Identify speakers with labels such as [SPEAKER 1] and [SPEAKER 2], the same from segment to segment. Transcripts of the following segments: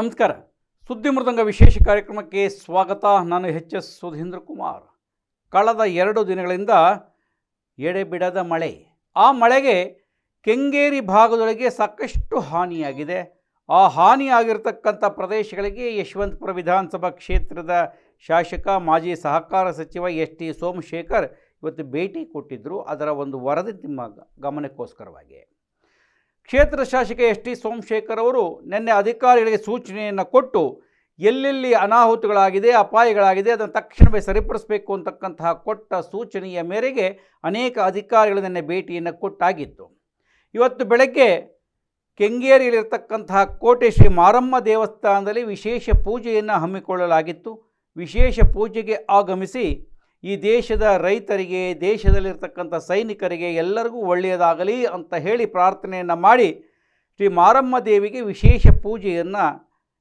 [SPEAKER 1] ನಮಸ್ಕಾರ. ಸುದ್ದಿ ಮೃದಂಗ ವಿಶೇಷ ಕಾರ್ಯಕ್ರಮಕ್ಕೆ ಸ್ವಾಗತ. ನಾನು ಎಚ್ ಎಸ್ ಸುಧೀಂದ್ರ ಕುಮಾರ್ ಕಳೆದ ಎರಡು ದಿನಗಳಿಂದ ಎಡೆಬಿಡದ ಮಳೆ. ಆ ಮಳೆಗೆ ಕೆಂಗೇರಿ ಭಾಗದೊಳಗೆ ಸಾಕಷ್ಟು ಹಾನಿಯಾಗಿದೆ. ಆ ಹಾನಿಯಾಗಿರ್ತಕ್ಕಂಥ ಪ್ರದೇಶಗಳಿಗೆ ಯಶವಂತಪುರ ವಿಧಾನಸಭಾ ಕ್ಷೇತ್ರದ ಶಾಸಕ, ಮಾಜಿ ಸಹಕಾರ ಸಚಿವ ಎಸ್ ಟಿ ಸೋಮಶೇಖರ್ ಇವತ್ತು ಭೇಟಿ ಕೊಟ್ಟಿದ್ದರು ಅದರ ಒಂದು ವರದಿ ನಿಮ್ಮ ಗಮನಕ್ಕೋಸ್ಕರವಾಗಿ. ಕ್ಷೇತ್ರ ಶಾಸಕ ಎಸ್ ಟಿ ಸೋಮಶೇಖರ್ ಅವರು ನಿನ್ನೆ ಅಧಿಕಾರಿಗಳಿಗೆ ಸೂಚನೆಯನ್ನು ಕೊಟ್ಟು ಎಲ್ಲೆಲ್ಲಿ ಅನಾಹುತಗಳಾಗಿದೆ, ಅಪಾಯಗಳಾಗಿದೆ ಅದನ್ನು ತಕ್ಷಣವೇ ಸರಿಪಡಿಸಬೇಕು ಅಂತಕ್ಕಂತಹ ಕೊಟ್ಟ ಸೂಚನೆಯ ಮೇರೆಗೆ ಅನೇಕ ಅಧಿಕಾರಿಗಳು ನಿನ್ನೆ ಭೇಟಿಯನ್ನು ಕೊಟ್ಟಾಗಿತ್ತು. ಇವತ್ತು ಬೆಳಗ್ಗೆ ಕೆಂಗೇರಿಯಲ್ಲಿರ್ತಕ್ಕಂತಹ ಕೋಟೆ ಶ್ರೀ ಮಾರಮ್ಮ ದೇವಸ್ಥಾನದಲ್ಲಿ ವಿಶೇಷ ಪೂಜೆಯನ್ನು ಹಮ್ಮಿಕೊಳ್ಳಲಾಗಿತ್ತು. ವಿಶೇಷ ಪೂಜೆಗೆ ಆಗಮಿಸಿ ಈ ದೇಶದ ರೈತರಿಗೆ, ದೇಶದಲ್ಲಿರ್ತಕ್ಕಂಥ ಸೈನಿಕರಿಗೆ ಎಲ್ಲರಿಗೂ ಒಳ್ಳೆಯದಾಗಲಿ ಅಂತ ಹೇಳಿ ಪ್ರಾರ್ಥನೆಯನ್ನು ಮಾಡಿ ಶ್ರೀ ಮಾರಮ್ಮ ದೇವಿಗೆ ವಿಶೇಷ ಪೂಜೆಯನ್ನು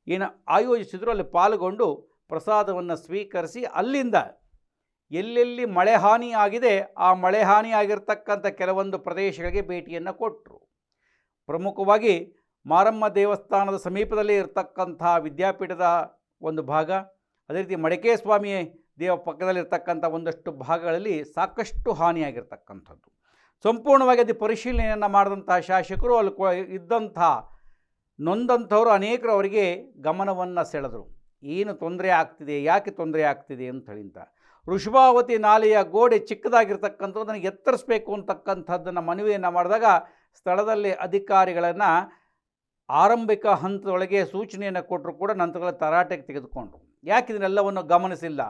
[SPEAKER 1] ಏನು ಆಯೋಜಿಸಿದ್ರು ಅಲ್ಲಿ ಪಾಲ್ಗೊಂಡು ಪ್ರಸಾದವನ್ನು ಸ್ವೀಕರಿಸಿ ಅಲ್ಲಿಂದ ಎಲ್ಲೆಲ್ಲಿ ಮಳೆ ಹಾನಿ ಆಗಿದೆ, ಆ ಮಳೆ ಹಾನಿಯಾಗಿರ್ತಕ್ಕಂಥ ಕೆಲವೊಂದು ಪ್ರದೇಶಗಳಿಗೆ ಭೇಟಿಯನ್ನು ಕೊಟ್ಟರು ಪ್ರಮುಖವಾಗಿ ಮಾರಮ್ಮ ದೇವಸ್ಥಾನದ ಸಮೀಪದಲ್ಲಿ ಇರತಕ್ಕಂಥ ವಿದ್ಯಾಪೀಠದ ಒಂದು ಭಾಗ, ಅದೇ ರೀತಿ ಮಡಿಕೆ ಸ್ವಾಮಿ ದೇವ ಪಕ್ಕದಲ್ಲಿರ್ತಕ್ಕಂಥ ಒಂದಷ್ಟು ಭಾಗಗಳಲ್ಲಿ ಸಾಕಷ್ಟು ಹಾನಿಯಾಗಿರ್ತಕ್ಕಂಥದ್ದು. ಸಂಪೂರ್ಣವಾಗಿ ಅದು ಪರಿಶೀಲನೆಯನ್ನು ಮಾಡಿದಂಥ ಶಾಸಕರು, ಅಲ್ಲಿ ಕೊ ಇದ್ದಂಥ ನೊಂದಂಥವರು ಅನೇಕರು ಅವರಿಗೆ ಗಮನವನ್ನು ಸೆಳೆದರು. ಏನು ತೊಂದರೆ ಆಗ್ತಿದೆ, ಯಾಕೆ ತೊಂದರೆ ಆಗ್ತಿದೆ ಅಂತ ಋಷಭಾವತಿ ನಾಲೆಯ ಗೋಡೆ ಚಿಕ್ಕದಾಗಿರ್ತಕ್ಕಂಥದ್ದನ್ನು ಎತ್ತರಿಸಬೇಕು ಅಂತಕ್ಕಂಥದ್ದನ್ನು ಮನವಿಯನ್ನು ಮಾಡಿದಾಗ ಸ್ಥಳದಲ್ಲಿ ಅಧಿಕಾರಿಗಳನ್ನು ಆರಂಭಿಕ ಹಂತದೊಳಗೆ ಸೂಚನೆಯನ್ನು ಕೊಟ್ಟರು ಕೂಡ ನಂತರ ತರಾಟೆಗೆ ತೆಗೆದುಕೊಂಡರು. ಯಾಕೆ ಇದನ್ನೆಲ್ಲವನ್ನು ಗಮನಿಸಿಲ್ಲ?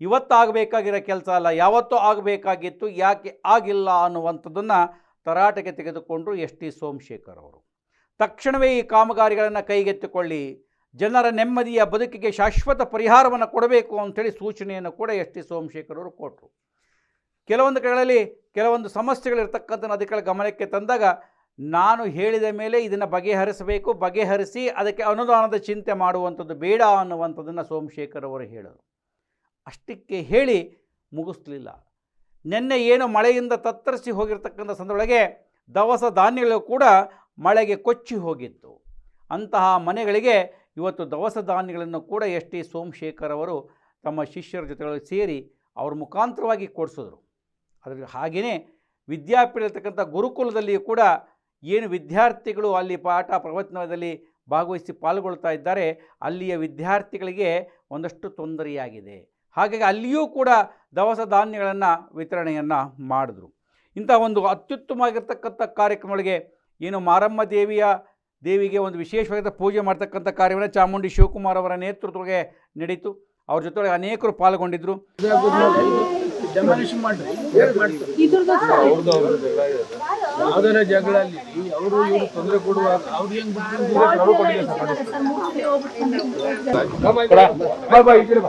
[SPEAKER 1] ಇವತ್ತಾಗಬೇಕಾಗಿರೋ ಕೆಲಸ ಅಲ್ಲ, ಯಾವತ್ತೂ ಆಗಬೇಕಾಗಿತ್ತು, ಯಾಕೆ ಆಗಿಲ್ಲ ಅನ್ನುವಂಥದ್ದನ್ನು ತರಾಟೆಗೆ ತೆಗೆದುಕೊಂಡರು ಎಸ್ ಟಿ ಸೋಮಶೇಖರ್ ಅವರು. ತಕ್ಷಣವೇ ಈ ಕಾಮಗಾರಿಗಳನ್ನು ಕೈಗೆತ್ತಿಕೊಳ್ಳಿ, ಜನರ ನೆಮ್ಮದಿಯ ಬದುಕಿಗೆ ಶಾಶ್ವತ ಪರಿಹಾರವನ್ನು ಕೊಡಬೇಕು ಅಂಥೇಳಿ ಸೂಚನೆಯನ್ನು ಕೂಡ ಎಸ್ ಟಿ ಸೋಮಶೇಖರ್ ಅವರು ಕೊಟ್ಟರು ಕೆಲವೊಂದು ಕಡೆಗಳಲ್ಲಿ ಕೆಲವೊಂದು ಸಮಸ್ಯೆಗಳಿರ್ತಕ್ಕಂಥ ಅದಕ್ಕೆ ಗಮನಕ್ಕೆ ತಂದಾಗ ನಾನು ಹೇಳಿದ ಮೇಲೆ ಇದನ್ನು ಬಗೆಹರಿಸಬೇಕು, ಬಗೆಹರಿಸಿ ಅದಕ್ಕೆ ಅನುದಾನದ ಚಿಂತೆ ಮಾಡುವಂಥದ್ದು ಬೇಡ ಅನ್ನುವಂಥದ್ದನ್ನು ಸೋಮಶೇಖರ್ ಅವರು ಹೇಳಿದರು. ಅಷ್ಟಕ್ಕೆ ಹೇಳಿ ಮುಗಿಸ್ಲಿಲ್ಲ. ನಿನ್ನೆ ಏನು ಮಳೆಯಿಂದ ತತ್ತರಿಸಿ ಹೋಗಿರ್ತಕ್ಕಂಥ ಸಂದೊಳಗೆ ದವಸ ಧಾನ್ಯಗಳು ಕೂಡ ಮಳೆಗೆ ಕೊಚ್ಚಿ ಹೋಗಿತ್ತು. ಅಂತಹ ಮನೆಗಳಿಗೆ ಇವತ್ತು ದವಸ ಧಾನ್ಯಗಳನ್ನು ಕೂಡ ಎಸ್ ಟಿ ಸೋಮಶೇಖರ್ ಅವರು ತಮ್ಮ ಶಿಷ್ಯರ ಜೊತೆಗಳು ಸೇರಿ ಅವ್ರ ಮುಖಾಂತರವಾಗಿ ಕೊಡಿಸಿದ್ರು. ಅದ್ರ ಹಾಗೆಯೇ ವಿದ್ಯಾಪೀಠ ಇರ್ತಕ್ಕಂಥ ಗುರುಕುಲದಲ್ಲಿಯೂ ಕೂಡ ಏನು ವಿದ್ಯಾರ್ಥಿಗಳು ಅಲ್ಲಿ ಪಾಠ ಪ್ರವಚನದಲ್ಲಿ ಭಾಗವಹಿಸಿ ಪಾಲ್ಗೊಳ್ತಾ ಇದ್ದಾರೆ ಅಲ್ಲಿಯ ವಿದ್ಯಾರ್ಥಿಗಳಿಗೆ ಒಂದಷ್ಟು ತೊಂದರೆಯಾಗಿದೆ. ಹಾಗಾಗಿ ಅಲ್ಲಿಯೂ ಕೂಡ ದವಸ ಧಾನ್ಯಗಳನ್ನು ವಿತರಣೆಯನ್ನು ಮಾಡಿದ್ರು. ಇಂಥ ಒಂದು ಅತ್ಯುತ್ತಮವಾಗಿರ್ತಕ್ಕಂಥ ಕಾರ್ಯಕ್ರಮಗಳಿಗೆ ಏನು ಮಾರಮ್ಮ ದೇವಿಯ ದೇವಿಗೆ ಒಂದು ವಿಶೇಷವಾದ ಪೂಜೆ ಮಾಡ್ತಕ್ಕಂಥ ಕಾರ್ಯವನ್ನು ಚಾಮುಂಡಿ ಶಿವಕುಮಾರ್ ಅವರ ನೇತೃತ್ವಕ್ಕೆ ನಡೀತು. ಅವ್ರ ಜೊತೆ ಅನೇಕರು ಪಾಲ್ಗೊಂಡಿದ್ದರು
[SPEAKER 2] ಡೆಮಾಲಿಷ್ ಮಾಡ್ರಿ ಯಾವ್ದಾರ ಜಗಳ ಅಲ್ಲಿ ಅವರು ಇವರು ತೊಂದರೆ ಕೊಡುವಾಗ ಅವ್ರು ಹೆಂಗ್ ಎಲ್ಲರಿಗೆಲ್ಲ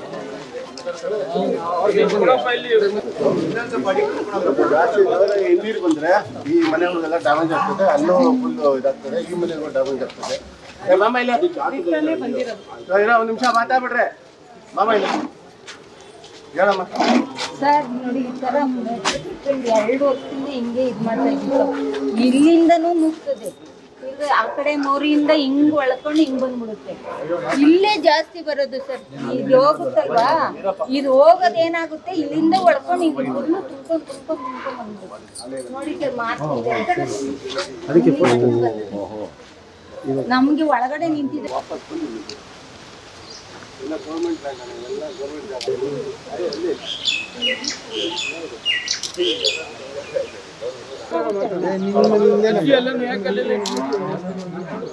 [SPEAKER 3] ನೀರು ಬಂದ್ರೆ ಈ ಮನೆಗಳಿಗೆಲ್ಲ ಡ್ಯಾಮೇಜ್ ಆಗ್ತದೆ ಅಲ್ಲೂ ಫುಲ್ ಇದಾಗ್ತದೆ ಈ ಮನೆ ಡ್ಯಾಮೇಜ್ ಆಗ್ತದೆ ಮಾಮ ಒಂದು ನಿಮಿಷ ಮಾತಾಡ್ಬಿಡ್ರೆ ಮಾಮ ಇಲ್ಲ ಹೇಳಮ್ಮ
[SPEAKER 4] ಸರ್. ನೋಡಿ ಈ ಎರಡು ಹಿಂಗೆ ಇದ್ ಮಾಡ್ತಾ ಇಲ್ಲಿಂದನೂ ನುಗ್ತದೆ ಈಗ ಆ ಕಡೆ ಮೋರಿಯಿಂದ ಹಿಂಗ್ ಒಳ್ಕೊಂಡು ಹಿಂಗ್ ಬಂದ್ಬಿಡುತ್ತೆ. ಇಲ್ಲೇ ಜಾಸ್ತಿ ಬರೋದು ಸರ್. ಇದು ಹೋಗುತ್ತಲ್ವಾ? ಇದು ಹೋಗೋದ್ ಏನಾಗುತ್ತೆ? ಇಲ್ಲಿಂದ ಒಳ್ಕೊಂಡು ಹಿಂಗ್ ಫುಲ್ಲು ತುಂಬ್ಕೊಂಡ್ ತುಂಬ್ಕೊಂಡ್ ತುಂಬ್ಕೊಂಡ್ ಬಂದ್ಬಿಡುತ್ತೆ. ನೋಡಿ ಸರ್ ಮಾತು ನಮ್ಗೆ ಒಳಗಡೆ ನಿಂತಿದೆ.
[SPEAKER 2] ಅಲ್ಲೆಲ್ಲ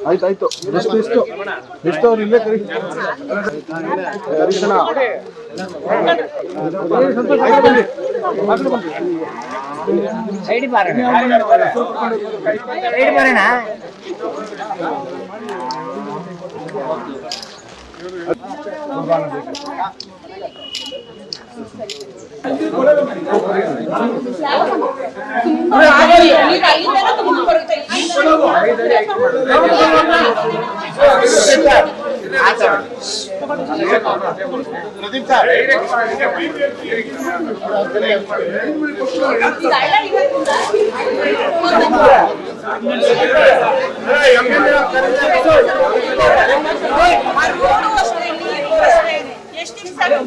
[SPEAKER 3] ಆಯ್ತು ಆಯ್ತು ಎಷ್ಟು ಎಷ್ಟು ಎಷ್ಟು ಅವ್ರು ಇಲ್ಲೇ ಕರಿ ಹರೀಶಣ್ಣ. ಆಯ್ತು ಬನ್ನಿ. ಪ್ರದೀಪ್ ಸರ್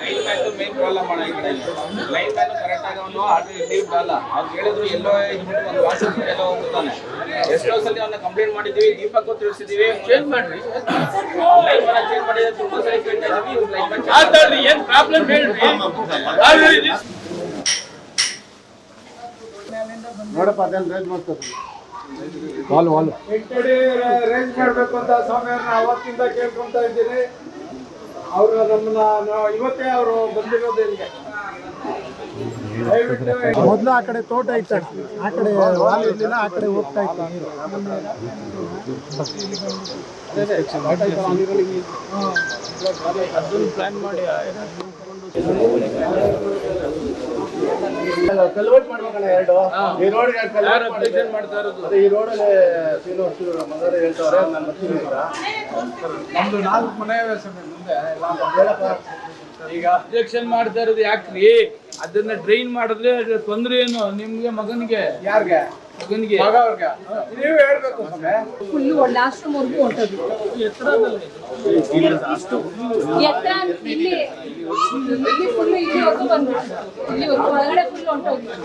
[SPEAKER 5] ಮೇನ್ ಪ್ರಾಬ್ಲಮ್ ಕಡೆ. ಲೈನ್ ಮ್ಯಾನ್ ಕರೆಕ್ಟ್ ಆಗಿ ಅವನು ಆರ್ಡರ್ ಲೀವ್ ಅವ್ರು ಹೇಳಿದ್ರು ಎಲ್ಲೋ ಇದ್ಬಿಟ್ಟು ಒಂದು ವಾಸ ಎಲ್ಲೋ ಹೋಗ್ತಾನೆ ಎಷ್ಟೋ ಸಲ ಅವನ್ನ ಕಂಪ್ಲೇಂಟ್ ಮಾಡಿದೀವಿ ದೀಪಕ್ಕೂ ತಿಳಿಸಿದೀವಿ ಚೇಂಜ್ ಮಾಡ್ರಿ. ಲೈನ್ ಮ್ಯಾನ್ ಚೇಂಜ್ ಮಾಡಿದ್ರೆ ತುಂಬಾ ಸಲ ಕೇಳ್ತಾ ಇದೀವಿ ಲೈನ್ ಮ್ಯಾನ್
[SPEAKER 2] ಮಾತಾಡ್ರಿ ಏನ್ ಪ್ರಾಬ್ಲಮ್ ಹೇಳ್ರಿ?
[SPEAKER 3] ನೋಡಪ್ಪ ಅದನ್ನ ರೇಂಜ್ ಮಾಡ್ತಾರೆ.
[SPEAKER 6] ರೇಂಜ್ ಮಾಡ್ಬೇಕು ಅಂತ ಸ್ವಾಮಿಯವ್ರನ್ನ ಅವತ್ತಿಂದ ಕೇಳ್ಕೊಂತ ಇದ್ದೀನಿ. ಅವರು ನಮ್ಮನ್ನ ಇವತ್ತೇ ಅವರು ಬಂದಿರೋದು ಇಲ್ಲಿಗೆ.
[SPEAKER 7] ಮೊದಲು ಆ ಕಡೆ ತೋಟ ಇತ್ತು. ಆ ಕಡೆ ವಾಲ್ ಇರ್ಲಿಲ್ಲ ಆ ಕಡೆ ಹೋಗ್ತಾ ಇತ್ತು ನೀರು.
[SPEAKER 3] ಕಲ್ವಟ್ ಮಾಡ್ಬೇಕಣ್ಣ ಎರಡು? ಈ ರೋಡ್
[SPEAKER 2] ಯಾರು ಮಾಡ್ತಾ ಇರೋದು?
[SPEAKER 3] ಅದೇ ಈ ರೋಡಲ್ಲಿ ಸೀನು ವರ್ಷ ಮಗರು ಹೇಳ್ತಾರೆ ನಾನು ಬರ್ತೀನಿ ಈಗ
[SPEAKER 6] ನಮ್ದು ನಾಲ್ಕು ಮನೆ ಮುಂದೆ ಎಲ್ಲ
[SPEAKER 3] ಹೇಳಪ್ಪ
[SPEAKER 2] ಈಗ ಅಬ್ಜೆಕ್ಷನ್ ಮಾಡ್ತಾ ಇರೋದು ಯಾಕ್ರಿ? ಅದನ್ನ ಡ್ರೈನ್ ಮಾಡಿದ್ರೆ ತೊಂದ್ರೆ ಏನು? ನಿಮ್ಗೆ ಮಗನಿಗೆ?
[SPEAKER 6] ಯಾರಿಗೆ?
[SPEAKER 2] ಮಗನಿಗೆ
[SPEAKER 6] ನೀವು ಹೇಳ್ಬೇಕು ಫುಲ್
[SPEAKER 4] ಫುಲ್ಲು ಲಾಸ್ಟ್ವರೆಗೂ
[SPEAKER 2] ಹೊಂಟದ್ದು.
[SPEAKER 4] ಎತ್ತರ ಇಲ್ಲಿ. ಇಲ್ಲಿ ಫುಲ್ ಇಲ್ಲಿವರೆಗೂ ಬಂದ್ಬಿಟ್ಟು. ಇಲ್ಲಿ ಒಳಗಡೆ ಫುಲ್
[SPEAKER 2] ಹೊಂಟೋಗ್ಬಿಟ್ಟು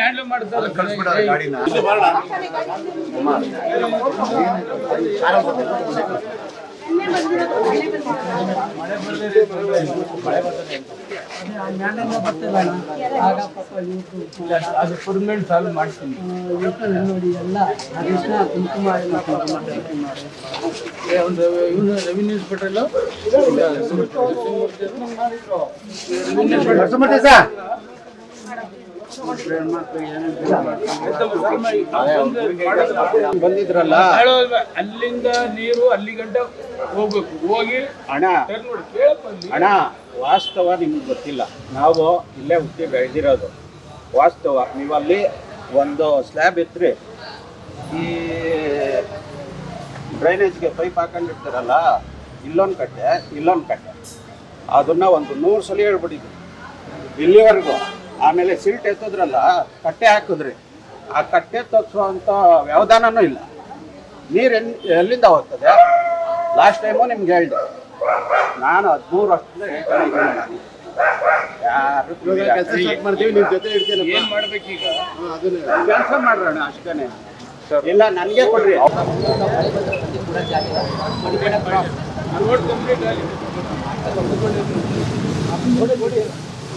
[SPEAKER 2] ಹ್ಯಾಂಡಲ್ ಮಾಡ್ತಾರೆ. ಇರೋದು
[SPEAKER 3] ಗಾಡಿನ.
[SPEAKER 2] ಅದು ಪರ್ಮನೆಂಟ್ ಸಾಲ್ವ್ ಮಾಡ್ತೀನಿ ಏ, ಒಂದು ಇವನು ರೆವಿನ್ಯೂ ಇನ್ಸ್ಪೆಕ್ಟರ್
[SPEAKER 3] ಸರ್ ಬಂದಿದ್ರಲ್ಲ?
[SPEAKER 2] ಅಲ್ಲಿಂದ ನೀರು ಅಲ್ಲಿ ಗಂಟ ಹೋಗ್ಬೇಕು. ಹೋಗಿ ಕೇಳಪ್ಪ
[SPEAKER 8] ಅಣ್ಣ ವಾಸ್ತವ ನಿಮ್ಗೆ ಗೊತ್ತಿಲ್ಲ. ನಾವು ಇಲ್ಲೇ ಹುಟ್ಟಿ ಬೆಳೆದಿರೋದು. ವಾಸ್ತವ ನೀವಲ್ಲಿ ಒಂದು ಸ್ಲ್ಯಾಬ್ ಇತ್ರಿ. ಈ ಡ್ರೈನೇಜ್ಗೆ ಪೈಪ್ ಹಾಕೊಂಡಿರ್ತಾರಲ್ಲ ಇಲ್ಲೊಂದು ಕಟ್ಟೆ ಇಲ್ಲೊಂದು ಕಟ್ಟೆ. ಅದನ್ನ ಒಂದು ನೂರು ಸಲ ಹೇಳ್ಬಿಟ್ಟಿದ್ವಿ. ಇಲ್ಲಿವರೆಗೂ. ಆಮೇಲೆ ಸಿಲ್ಟ್ ಎತ್ತದ್ರಲ್ಲ ಕಟ್ಟೆ ಹಾಕಿದ್ರಿ. ಆ ಕಟ್ಟೆ ತೋರಿಸುವಂತ ವ್ಯವಧಾನನೂ ಇಲ್ಲ. ನೀರು ಎನ್ ಎಲ್ಲಿಂದ ಹೋಗ್ತದೆ? ಲಾಸ್ಟ್ ಟೈಮು ನಿಮ್ಗೆ ಹೇಳಿದೆ. ನಾನು ಹದಿಮೂರು ವರ್ಷದಿಂದ ಹೇಳ್ತಾನೆ ಇದ್ದೀನಿ ನಾನು. ಯಾರು
[SPEAKER 2] ಏನ್ ಮಾಡ್ಬೇಕೀಗ?
[SPEAKER 8] ಕೆಲಸ ಮಾಡೋಣ ಅಷ್ಟೇ ಇಲ್ಲ ನನಗೆ ಕೊಡ್ರಿ.
[SPEAKER 2] ಕಂಪ್ಲೀಟ್ ಆಗಿದೆ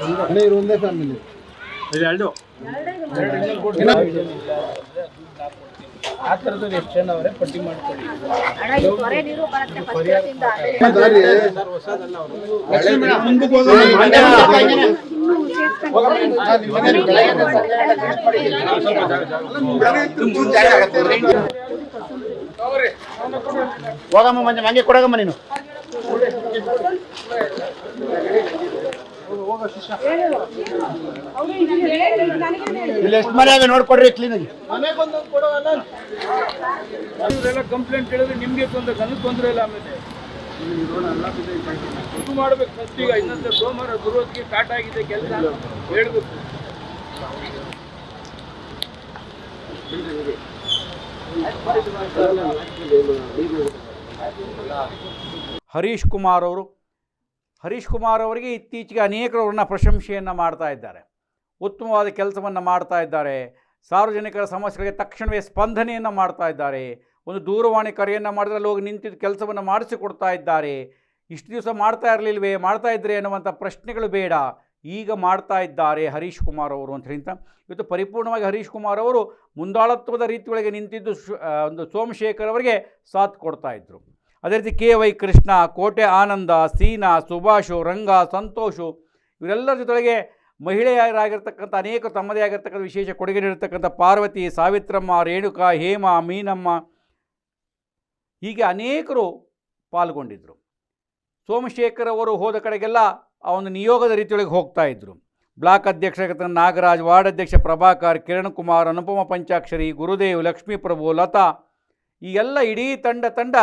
[SPEAKER 3] ಬಂದಿ
[SPEAKER 6] ಇರು ಒಂದೇ ಫ್ಯಾಮಿಲಿ
[SPEAKER 2] ಆ ಥರದವ್ರು ಎಷ್ಟು ಜನ ಅವರೇ ಪಟ್ಟಿ ಮಾಡ್ಕೊಳ್ಳಿ.
[SPEAKER 9] ಅಣ್ಣ ಇದು ಸೇರ್ಸ್ಕೊಂಡು
[SPEAKER 3] ಹೋಗಮ್ಮ. ಮಂಜು ಹಂಗೆ ಕೊಡಗಮ್ಮ ನೀನು. ಇಲ್ಲಿ ಎಷ್ಟು ಮನೆ ಆಗ ನೋಡ್ಕೊಡ್ರಿ ಕ್ಲೀನಾಗಿ
[SPEAKER 2] ಇವರೆಲ್ಲ ಕಂಪ್ಲೇಂಟ್ ಕೇಳಿದ್ರೆ ನಿಮ್ಗೆ ತೊಂದರೆ ನನಗೆ ತೊಂದರೆ ಇಲ್ಲ ಆಮೇಲೆ. ಇದು ಮಾಡ್ಬೇಕು ಫಸ್ಟ್ ಈಗ ಇನ್ನೊಂದು ಸೋಮವಾರ ಗುರುವತ್ತಿಗೆ ಸ್ಟಾರ್ಟ್ ಆಗಿದೆ ಕೆಲಸ ಹೇಳ್ಬೇಕು.
[SPEAKER 1] ಹರೀಶ್ ಕುಮಾರ್ ಅವರು ಹರೀಶ್ ಕುಮಾರ್ ಅವರಿಗೆ ಇತ್ತೀಚೆಗೆ ಅನೇಕರು ಅವ್ರನ್ನ ಪ್ರಶಂಸೆಯನ್ನು ಮಾಡ್ತಾ ಇದ್ದಾರೆ. ಉತ್ತಮವಾದ ಕೆಲಸವನ್ನು ಮಾಡ್ತಾ ಇದ್ದಾರೆ. ಸಾರ್ವಜನಿಕರ ಸಮಸ್ಯೆಗಳಿಗೆ ತಕ್ಷಣವೇ ಸ್ಪಂದನೆಯನ್ನು ಮಾಡ್ತಾ ಇದ್ದಾರೆ. ಒಂದು ದೂರವಾಣಿ ಕರೆಯನ್ನು ಮಾಡಿದ್ರೆ ಅಲ್ಲಿ ಹೋಗಿ ನಿಂತಿದ್ದ ಕೆಲಸವನ್ನು ಮಾಡಿಸಿಕೊಡ್ತಾ ಇದ್ದಾರೆ. ಇಷ್ಟು ದಿವಸ ಮಾಡ್ತಾ ಇರಲಿಲ್ವೇ? ಮಾಡ್ತಾ ಇದ್ದರೆ ಅನ್ನುವಂಥ ಪ್ರಶ್ನೆಗಳು ಬೇಡ. ಈಗ ಮಾಡ್ತಾ ಇದ್ದಾರೆ ಹರೀಶ್ ಕುಮಾರ್ ಅವರು ಅಂತ ಹೇಳಿಂತ ಇವತ್ತು ಪರಿಪೂರ್ಣವಾಗಿ ಹರೀಶ್ ಕುಮಾರ್ ಅವರು ಮುಂದಾಳತ್ವದ ರೀತಿಯೊಳಗೆ ನಿಂತಿದ್ದು ಒಂದು ಸೋಮಶೇಖರ್ ಅವರಿಗೆ ಸಾಥ್ ಕೊಡ್ತಾ ಇದ್ದರು ಅದೇ ರೀತಿ ಕೆ ವೈ ಕೃಷ್ಣ, ಕೋಟೆ ಆನಂದ, ಸೀನಾ, ಸುಭಾಷು, ರಂಗ, ಸಂತೋಷು ಇವರೆಲ್ಲರ ಜೊತೆಗೆ ಮಹಿಳೆಯರಾಗಿರ್ತಕ್ಕಂಥ ಅನೇಕ ತಮ್ಮದೇ ಆಗಿರ್ತಕ್ಕಂಥ ವಿಶೇಷ ಕೊಡುಗೆ ನೀಡಿರ್ತಕ್ಕಂಥ ಪಾರ್ವತಿ, ಸಾವಿತ್ರಮ್ಮ, ರೇಣುಕಾ, ಹೇಮ, ಮೀನಮ್ಮ ಹೀಗೆ ಅನೇಕರು ಪಾಲ್ಗೊಂಡಿದ್ದರು ಸೋಮಶೇಖರ್ ಅವರು ಹೋದ ಕಡೆಗೆಲ್ಲ ಆ ಒಂದು ನಿಯೋಗದ ರೀತಿಯೊಳಗೆ ಹೋಗ್ತಾ ಇದ್ದರು ಬ್ಲಾಕ್ ಅಧ್ಯಕ್ಷ ನಾಗರಾಜ್, ವಾರ್ಡ್ ಅಧ್ಯಕ್ಷ ಪ್ರಭಾಕರ್, ಕಿರಣ್ ಕುಮಾರ್, ಅನುಪಮ ಪಂಚಾಕ್ಷರಿ, ಗುರುದೇವ್ ಲಕ್ಷ್ಮೀಪ್ರಭು ಲತಾ ಈ ಎಲ್ಲ ಇಡೀ ತಂಡ ತಂಡ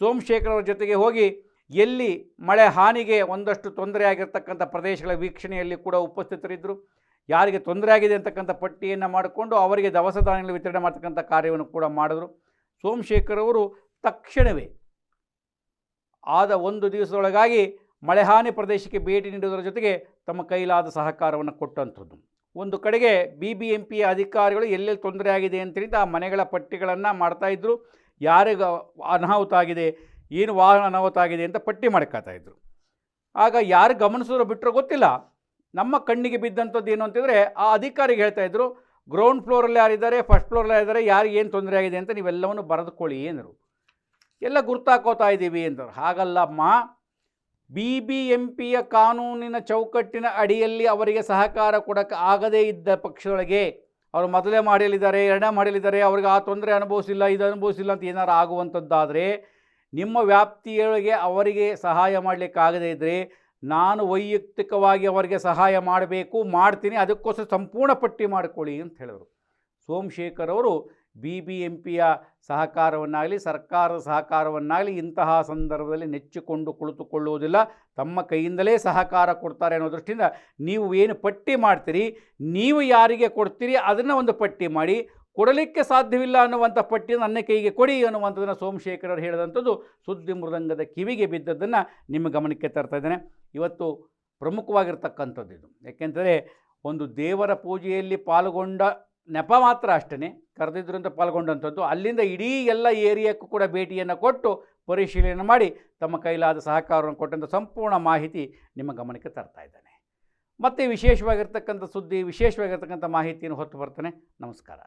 [SPEAKER 1] ಸೋಮಶೇಖರ್ ಜೊತೆಗೆ ಹೋಗಿ ಎಲ್ಲಿ ಮಳೆ ಹಾನಿಗೆ ಒಂದಷ್ಟು ತೊಂದರೆ ಆಗಿರ್ತಕ್ಕಂಥ ಪ್ರದೇಶಗಳ ವೀಕ್ಷಣೆಯಲ್ಲಿ ಕೂಡ ಉಪಸ್ಥಿತರಿದ್ದರು. ಯಾರಿಗೆ ತೊಂದರೆ ಆಗಿದೆ ಅಂತಕ್ಕಂಥ ಪಟ್ಟಿಯನ್ನು ಮಾಡಿಕೊಂಡು ಅವರಿಗೆ ದವಸ ಧಾನ್ಯಗಳು ವಿತರಣೆ ಮಾಡ್ತಕ್ಕಂಥ ಕಾರ್ಯವನ್ನು ಕೂಡ ಮಾಡಿದ್ರು. ಸೋಮಶೇಖರ್ ಅವರು ತಕ್ಷಣವೇ ಆದ ಒಂದು ದಿವಸದೊಳಗಾಗಿ ಮಳೆಹಾನಿ ಪ್ರದೇಶಕ್ಕೆ ಭೇಟಿ ನೀಡುವುದರ ಜೊತೆಗೆ ತಮ್ಮ ಕೈಲಾದ ಸಹಕಾರವನ್ನು ಕೊಟ್ಟಂಥದ್ದು. ಒಂದು ಕಡೆಗೆ ಬಿ ಬಿ ಎಂ ಪಿಯ ಅಧಿಕಾರಿಗಳು ಎಲ್ಲೆಲ್ಲಿ ತೊಂದರೆ ಆಗಿದೆ ಅಂತೇಳಿ ಆ ಮನೆಗಳ ಪಟ್ಟಿಗಳನ್ನು ಮಾಡ್ತಾಯಿದ್ರು ಯಾರಿಗೆ ಅನಾಹುತ ಆಗಿದೆ ಏನು ವಾಹನ ಅನಾಹುತ ಆಗಿದೆ ಅಂತ ಪಟ್ಟಿ ಇದ್ರು. ಆಗ ಯಾರು ಗಮನಿಸಿದ್ರು ಬಿಟ್ಟರು ಗೊತ್ತಿಲ್ಲ. ನಮ್ಮ ಕಣ್ಣಿಗೆ ಬಿದ್ದಂಥದ್ದು ಏನು ಅಂತಂದರೆ ಆ ಅಧಿಕಾರಿಗೆ ಹೇಳ್ತಾ ಇದ್ರು ಗ್ರೌಂಡ್ ಫ್ಲೋರಲ್ಲಿ ಯಾರಿದ್ದಾರೆ ಫಸ್ಟ್ ಫ್ಲೋರಲ್ಲಿ ಯಾರಿದ್ದಾರೆ ಯಾರಿಗೆ ಏನು ತೊಂದರೆ ಆಗಿದೆ ಅಂತ ನೀವೆಲ್ಲವನ್ನು ಬರೆದುಕೊಳ್ಳಿ ಏನರು ಎಲ್ಲ ಗುರ್ತಾಕೋತಾ ಇದ್ದೀವಿ ಅಂದರು ಹಾಗಲ್ಲಮ್ಮ ಬಿ ಬಿ ಎಂ ಪಿಯ ಕಾನೂನಿನ ಚೌಕಟ್ಟಿನ ಅಡಿಯಲ್ಲಿ ಅವರಿಗೆ ಸಹಕಾರ ಕೊಡೋಕ್ಕೆ ಆಗದೇ ಇದ್ದ ಪಕ್ಷದೊಳಗೆ ಅವರು ಮೊದಲೇ ಮಾಡಲಿದ್ದಾರೆ ಎರಡನೇ ಮಾಡಲಿದ್ದಾರೆ ಅವ್ರಿಗೆ ಆ ತೊಂದರೆ ಅನುಭವಿಸಿಲ್ಲ, ಇದು ಅನುಭವಿಸಿಲ್ಲ ಅಂತ ಏನಾರು ಆಗುವಂಥದ್ದಾದರೆ, ನಿಮ್ಮ ವ್ಯಾಪ್ತಿಯೊಳಗೆ ಅವರಿಗೆ ಸಹಾಯ ಮಾಡಲಿಕ್ಕಾಗದೇ ಇದ್ದರೆ ನಾನು ವೈಯಕ್ತಿಕವಾಗಿ ಅವರಿಗೆ ಸಹಾಯ ಮಾಡಬೇಕು, ಮಾಡ್ತೀನಿ, ಅದಕ್ಕೋಸ್ಕರ ಸಂಪೂರ್ಣ ಪಟ್ಟಿ ಮಾಡಿಕೊಳ್ಳಿ ಅಂತ ಹೇಳಿದರು. ಸೋಮಶೇಖರ್ ಅವರು ಬಿ ಬಿ ಎಂ ಪಿಯ ಸಹಕಾರವನ್ನಾಗಲಿ, ಸರ್ಕಾರದ ಸಹಕಾರವನ್ನಾಗಲಿ ಇಂತಹ ಸಂದರ್ಭದಲ್ಲಿ ನೆಚ್ಚಿಕೊಂಡು ಕುಳಿತುಕೊಳ್ಳುವುದಿಲ್ಲ. ತಮ್ಮ ಕೈಯಿಂದಲೇ ಸಹಕಾರ ಕೊಡ್ತಾರೆ ಅನ್ನೋ ದೃಷ್ಟಿಯಿಂದ ನೀವು ಏನು ಪಟ್ಟಿ ಮಾಡ್ತೀರಿ, ನೀವು ಯಾರಿಗೆ ಕೊಡ್ತೀರಿ, ಅದನ್ನು ಒಂದು ಪಟ್ಟಿ ಮಾಡಿ, ಕೊಡಲಿಕ್ಕೆ ಸಾಧ್ಯವಿಲ್ಲ ಅನ್ನುವಂಥ ಪಟ್ಟಿಯನ್ನು ನನ್ನ ಕೈಗೆ ಕೊಡಿ ಅನ್ನುವಂಥದ್ದನ್ನು ಸೋಮಶೇಖರರು ಹೇಳಿದಂಥದ್ದು ಸುದ್ದಿ ಮೃದಂಗದ ಕಿವಿಗೆ ಬಿದ್ದದ್ದನ್ನು ನಿಮ್ಮ ಗಮನಕ್ಕೆ ತರ್ತಾ ಇದ್ದೇನೆ. ಇವತ್ತು ಪ್ರಮುಖವಾಗಿರ್ತಕ್ಕಂಥದ್ದು ಇದು. ಯಾಕೆಂದರೆ ಒಂದು ದೇವರ ಪೂಜೆಯಲ್ಲಿ ಪಾಲ್ಗೊಂಡ ನೆಪ ಮಾತ್ರ ಅಷ್ಟೇ ಕರೆದಿದ್ದರಿಂದ ಪಾಲ್ಗೊಂಡಂಥದ್ದು. ಅಲ್ಲಿಂದ ಇಡೀ ಎಲ್ಲ ಏರಿಯಾಕ್ಕೂ ಕೂಡ ಭೇಟಿಯನ್ನು ಕೊಟ್ಟು ಪರಿಶೀಲನೆ ಮಾಡಿ ತಮ್ಮ ಕೈಲಾದ ಸಹಕಾರವನ್ನು ಕೊಟ್ಟಂಥ ಸಂಪೂರ್ಣ ಮಾಹಿತಿ ನಿಮ್ಮ ಗಮನಕ್ಕೆ ತರ್ತಾ ಇದ್ದಾನೆ. ಮತ್ತು ವಿಶೇಷವಾಗಿರ್ತಕ್ಕಂಥ ಸುದ್ದಿ, ವಿಶೇಷವಾಗಿರ್ತಕ್ಕಂಥ ಮಾಹಿತಿಯನ್ನು ಹೊತ್ತು ಬರ್ತಾನೆ. ನಮಸ್ಕಾರ.